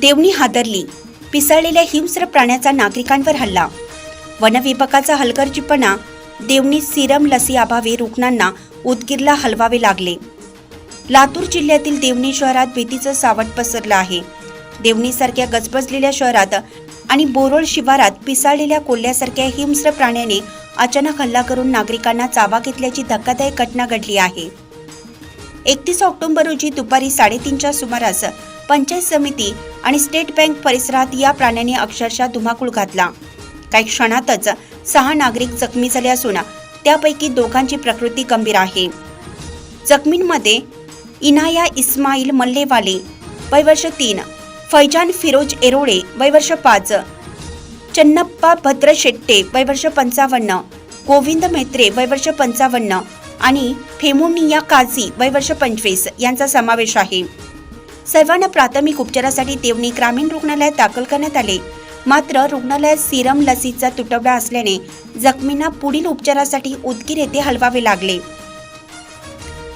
देवणी हादरली. पिसळलेल्या हिंस्र प्राण्याचा नागरिकांवर हल्ला. वनविभागाचा हलगर्जीपणा देवणी सिरम लसी अभावी रुग्णांना उदगीरला हलवावे लागले. लातूर जिल्ह्यातील देवणी शहरात भीतीचं सावट पसरलं आहे. देवणीसारख्या गजबजलेल्या शहरात आणि बोरोळ शिवारात पिसाळलेल्या कोल्ह्यासारख्या हिंस्र प्राण्याने अचानक हल्ला करून नागरिकांना चावा घेतल्याची धक्कादायक घटना घडली आहे. एकतीस ऑक्टोबर रोजी दुपारी साडेतीनच्या सुमारास पंचायत समिती आणि स्टेट बँक परिसरात या प्राण्याने अक्षरशः धुमाकूळ घातला. काही क्षणातच सहा नागरिक जखमी झाले असून त्यापैकी दोघांची प्रकृती गंभीर आहे. जखमींमध्ये इनाया इस्माईल मल्लेवाले वयवर्ष तीन फैजान फिरोज एरोळे वयवर्ष पाच चन्नप्पा भद्र शेट्टे वयवर्ष पंचावन्न गोविंद मेत्रे वयवर्ष पंचावन्न आणि फेमोनिया काझी वयवर्ष पंचवीस यांचा समावेश आहे. सर्वांना प्राथमिक उपचारासाठी देवणी ग्रामीण रुग्णालयात दाखल करण्यात आले. मात्र रुग्णालयात सिरम लसीचा तुटवडा असल्याने जखमींना पुढील उपचारासाठी उदगीर येथे हलवावे लागले.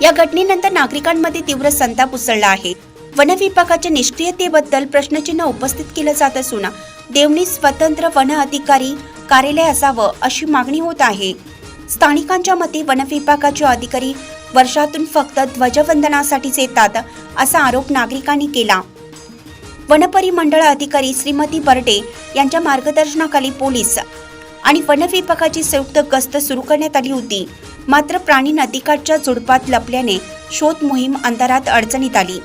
या घटनेनंतर नागरिकांमध्ये तीव्र संताप उसळला आहे. वन विभागाच्या निष्क्रियतेबद्दल प्रश्नचिन्ह उपस्थित केलं जात असून देवणी स्वतंत्र वन अधिकारी कार्यालय असावं अशी मागणी होत आहे. स्थानिकांच्या मते वन विभागाचे अधिकारी वर्षातून फक्त ध्वजवंदनासाठीच येतात असा आरोप नागरिकांनी केला. वनपरिमंडळ अधिकारी श्रीमती बर्डे यांच्या मार्गदर्शनाखाली पोलीस आणि वनविभागाची संयुक्त गस्त सुरू करण्यात आली होती. मात्र प्राणी नदीकाठच्या झुडपात लपल्याने शोध मोहीम अंधारात अडचणीत आली.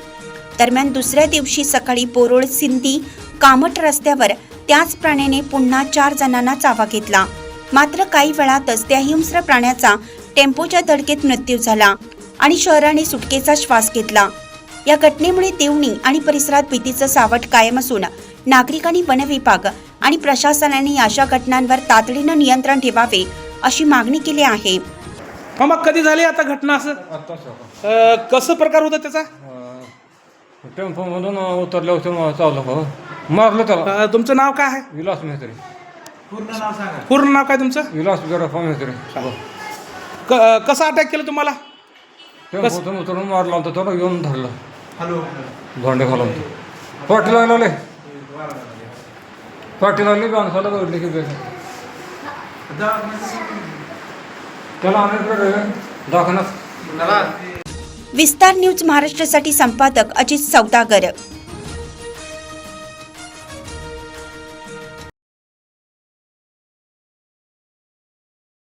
दरम्यान दुसऱ्या दिवशी सकाळी बोरोळ सिंधी कामट रस्त्यावर त्याच प्राण्याने पुन्हा चार जणांना चावा घेतला. मात्र काही वेळातच त्या हिंस्र प्राण्याचा टेम्पोच्या धडकेत मृत्यू झाला आणि शहराने सुटकेचा श्वास घेतला. या घटनेमुळे देवणी आणि परिसरात भीतीचं सावट कायम असून नागरिकांनी वनविभाग आणि प्रशासनाने अशा घटनांवर तातडीनं नियंत्रण ठेवावे अशी मागणी केली आहे. हा मग कधी झाली आता घटना असं? अं, कसं प्रकार होता त्याचा? टेम्पोमधून उतरल्या उतर चाललो हो मारलं त्याला. अं, तुमचं नाव काय आहे? विलास मेहतरे. पूर्ण नाव काय तुमचं? विलास गरफा मेहतरे. क- कसं अटॅक केलं तुम्हाला? उतरून मारला होता त्याला येऊन धरलं. भांडे घालून पाठी लागले. पाठी लागली माणसाला ओढली की. त्याला आम्ही दाखवण्यात विस्तार न्यूज महाराष्ट्रासाठी संपादक अजित सौदागर.